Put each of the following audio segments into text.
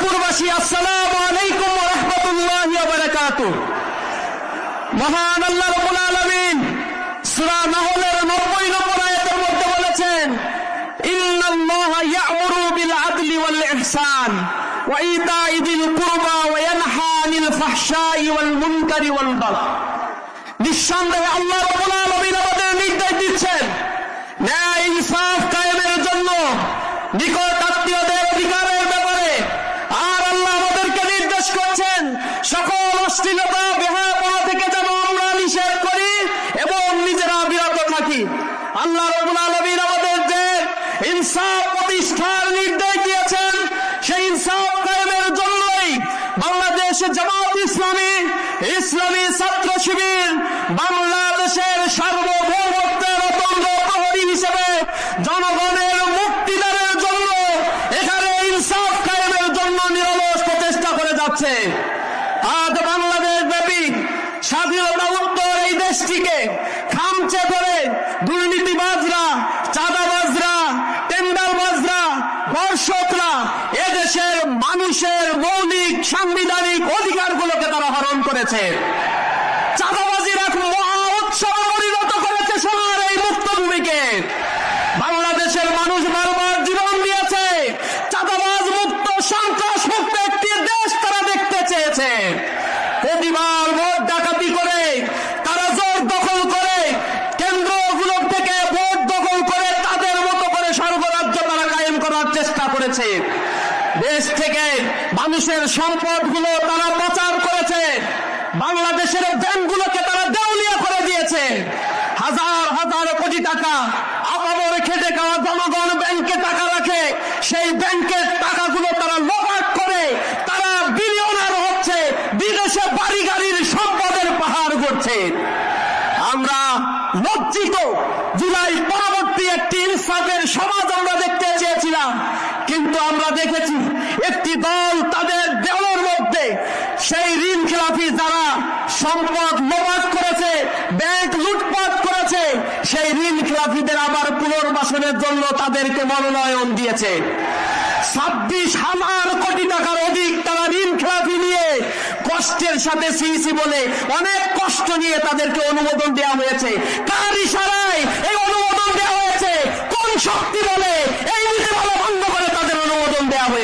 চাঁদপুরবাসী আসসালামু আলাইকুম রাহমাতুল্লাহি মহান আল্লাহ রাব্বুল আলামিন সূরা নাহলের 90 নম্বর আয়াতের মধ্যে বলেছেন, ইন্নাল্লাহা ইয়া'মুরু বিল আদলি ওয়াল ইহসান বাগয় নিঃসন্দেহে আল্লাহ আমাদের নির্দেশ দিচ্ছেন, ন্যায় ইনসাফ কায়েমের জন্য নিকট আত্মীয়দের অধিকারের ব্যাপারে আর আল্লাহ আমাদেরকে নির্দেশ করছেন সকল অশ্লীলতা বেহায়াপনা থেকে যেন আমরা নিষেধ করি এবং নিজেরা বিরত থাকি আল্লাহ রবুল আলমীর আমাদের যে ইনসাফ প্রতিষ্ঠার নির্দেশ দিয়েছেন সেই ইনসাফ কায়েমের জন্যই বাংলাদেশ জামাত ইসলামী ইসলামী ছাত্র শিবির বাংলাদেশের সার্বভৌমত্বের অতন্ত্র প্রহরী হিসেবে জনগণের মুক্তিদানের জন্য এখানে ইনসাফ কায়েমের জন্য নিরলস প্রচেষ্টা করে যাচ্ছে। আজ বাংলাদেশ ব্যাপী স্বাধীনতা উত্তর এই দেশটিকে খামচে করে দুর্নীতিবাজরা, চাঁদাবাজরা দর্শকরা এদেশের মানুষের মৌলিক সাংবিধানিক অধিকারগুলোকে তারা হরণ করেছে। চাঁদাবাজির এক মহা উৎসবে পরিণত করেছে সোনার এই মুক্তভূমিকে বাংলাদেশের মানুষ বারবার জীবন দিয়েছে চাঁদাবাজ মুক্ত সন্ত্রাস মুক্ত একটি দেশ তারা দেখতে চেয়েছে প্রতিবার ভোট ডাকাতি করে তারা জোর দখল করে কেন্দ্রগুলো থেকে ভোট দখল করে তাদের মতো করে সর্বরাজ্য তারা কায়েম করার চেষ্টা করেছে। দেশ থেকে মানুষের সম্পদগুলো তারা পাচার করেছে। বাংলাদেশের ব্যাংকগুলোকে তারা দেউলিয়া করে দিয়েছে। হাজার হাজার কোটি টাকা আপামর খেটে খাওয়া জনগণ ব্যাংকে টাকা রাখে। সেই ব্যাংকের টাকাগুলো তারা লোপাট করে। তারা বিলিয়নার হচ্ছে। বিদেশে বাড়ি গাড়ির সম্পদের পাহাড় করছে আমরা লজ্জিত। জুলাই পরবর্তী একটি ইনসাফের সমাজ আমরা আমরা দেখেছি, একটি দল তাদের দেওয়ার মধ্যে সেই ঋণ খেলাফি যারা সম্পদ লোপাট করেছে, ব্যাংক লুটপাট করেছে, সেই ঋণ খেলাফিদের আবার পুনর্বাসনের জন্য তাদেরকে মনোনয়ন দিয়েছে। ছাব্বিশ হাজার কোটি টাকার অধিক তারা ঋণ খেলাফি নিয়ে কষ্টের সাথে সিইসি বলে অনেক কষ্ট নিয়ে তাদেরকে অনুমোদন দেওয়া হয়েছে। কার ইশারায় এই অনুমোদন দেওয়া হয়েছে? কোন শক্তি বলে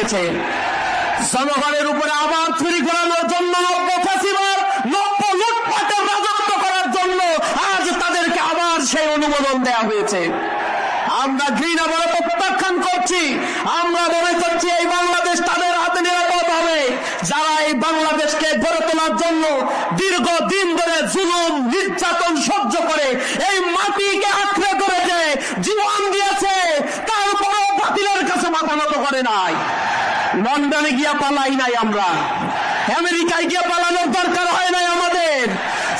হয়েছে। জনগণের উপরে আবার চুরি করানোর জন্য সেই অনুমোদন দেওয়া হয়েছে। আমরা ঘৃণা বলে প্রত্যাখ্যান করছি, আমরা মনে করছি এই বাংলাদেশ তাদের হাতে নিরাপদ হবে। যারা এই বাংলাদেশকে গড়ে তোলার জন্য দীর্ঘ দিন ধরে জুলুম, নির্যাতন সহ্য করে এই মাটিকে আঁকড়ে ধরেছে জীবন দিয়েছে তারপরেও বাতিলের কাছে মাথা নত করে নাই লন্ডনে গিয়া পালাই নাই আমরা। আমেরিকায় গিয়ে পালানোর দরকার হয় নাই আমাদের।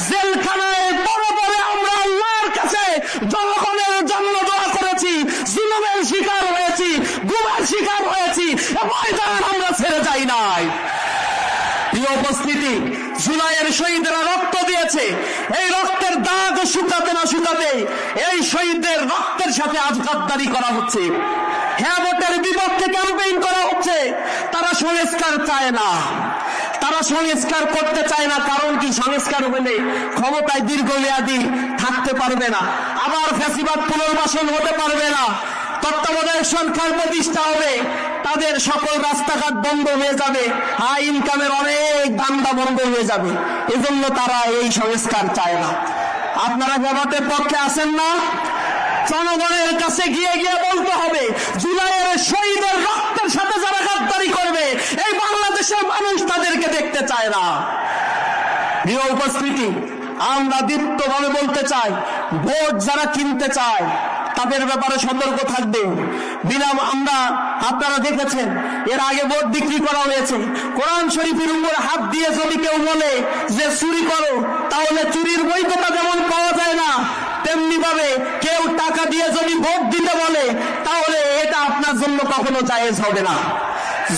জেলখানায় বড় বড় আমরা আল্লাহর কাছে জনগণের জন্য দোয়া করেছি, জুলুমের শিকার হয়েছি গুমের শিকার হয়েছি ময়দান আমরা ছেড়ে যাই নাই। উপস্থিতি, জুলাইয়ের শহীদরা রক্ত দিয়েছে। এই রক্তের দাগ শুকাতে না শুকাতে এই শহীদদের রক্তের সাথে আজ গাদ্দারি করা হচ্ছে। হ্যাঁ ভোটের বিপক্ষে ক্যাম্পেইন করা হচ্ছে। তারা সংস্কার চায় না। তারা সংস্কার করতে চায় না, কারণ কি সংস্কার হলে ক্ষমতায় দীর্ঘমেয়াদী থাকতে পারবে না। আবার ফ্যাসিবাদ পুনর্বাসন হতে পারবে না। তত্ত্বাবধায়ক সরকার প্রতিষ্ঠা হবে। তাদের সকল রাস্তাঘাট বন্ধ হয়ে যাবে। হাই ইনকামের অনেক দান্দা বন্ধ হয়ে যাবে। এজন্য তারা এই সংস্কার চায় না। আপনারা জগতের পক্ষে আসেন না? জনগণের কাছে গিয়ে গিয়ে বলতে হবে, জুলাইয়ের শহীদের রক্তের সাথে যারা গাদ্দারি করবে, এই বাংলাদেশের মানুষ তাদেরকে দেখতে চায় না। প্রিয় উপস্থিতি, আমরা দীপ্তভাবে বলতে চাই, ভোট যারা কিনতে চায়, তাদের ব্যাপারে সতর্ক থাকবে। বিনা আমরা, আপনারা দেখেছেন, এর আগে ভোট বিক্রি করা হয়েছে। কোরআন শরীফের উপরে হাত দিয়ে যদি কেউ বলে যে চুরি করো, তাহলে চুরির বৈধতা যেমন পাওয়া যায় না তেমনি ভাবে কেউ টাকা দিয়ে যদি ভোট দিতে বলে, তাহলে এটা আপনার জন্য কখনো জায়েজ হবে না।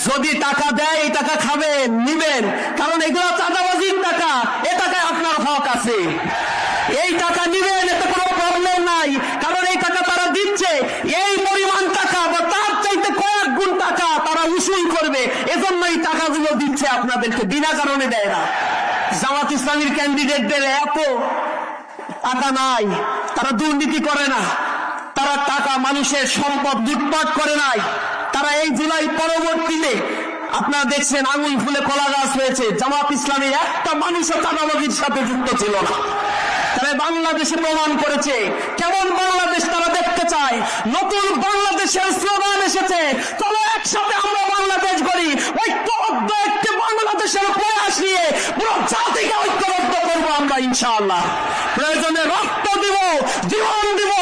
যদি টাকা দেয়, এই টাকা খাবেন নিবেন। কারণ এগুলো চাঁদাবাজির টাকা, এ টাকায় আপনার হক আছে। এই টাকা নিবেন, এতে কোনো প্রবলেম নাই। কারণ এই টাকা তারা দিচ্ছে, এই পরিমাণ টাকা বা তার চাইতে কয়েক গুণ টাকা তারা উসুল করবে, এজন্য এই টাকাগুলো দিচ্ছে আপনাদেরকে, বিনা কারণে দেয় না। জামাত ইসলামীর ক্যান্ডিডেটদের এত টাকা নাই, তারা দুর্নীতি করে না। তারা টাকা মানুষের সম্পদ লুটপাট করে নাই। তারা এই জুলাই পরবর্তীতে আপনারা দেখছেন আঙুল ফুলে কলা গাছ হয়েছে। জামাত ইসলামী একটা মানুষও চাঁদাবাজির সাথে যুক্ত ছিল না। তারা বাংলাদেশে প্রমাণ করেছে, কেমন বাংলাদেশ তারা দেখতে চায়। নতুন বাংলাদেশের স্লোগান এসেছে, চলো একসাথে আমরা বাংলাদেশ গড়ি। ঐক্যবদ্ধ একটি বাংলাদেশের ইনশাআল্লাহ। প্রয়োজনে রক্ত দিব, জীবন দিব,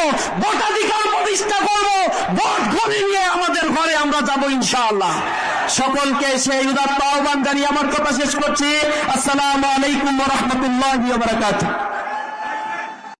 ভোটাধিকার প্রতিষ্ঠা করব, ভোট ঘরে নিয়ে আমাদের ঘরে আমরা যাব ইনশাআল্লাহ। সকলকে সেই উদাত্ত আহ্বান জানিয়ে আমার কথা শেষ করছি। আসসালামু আলাইকুম রহমতুল্লাহ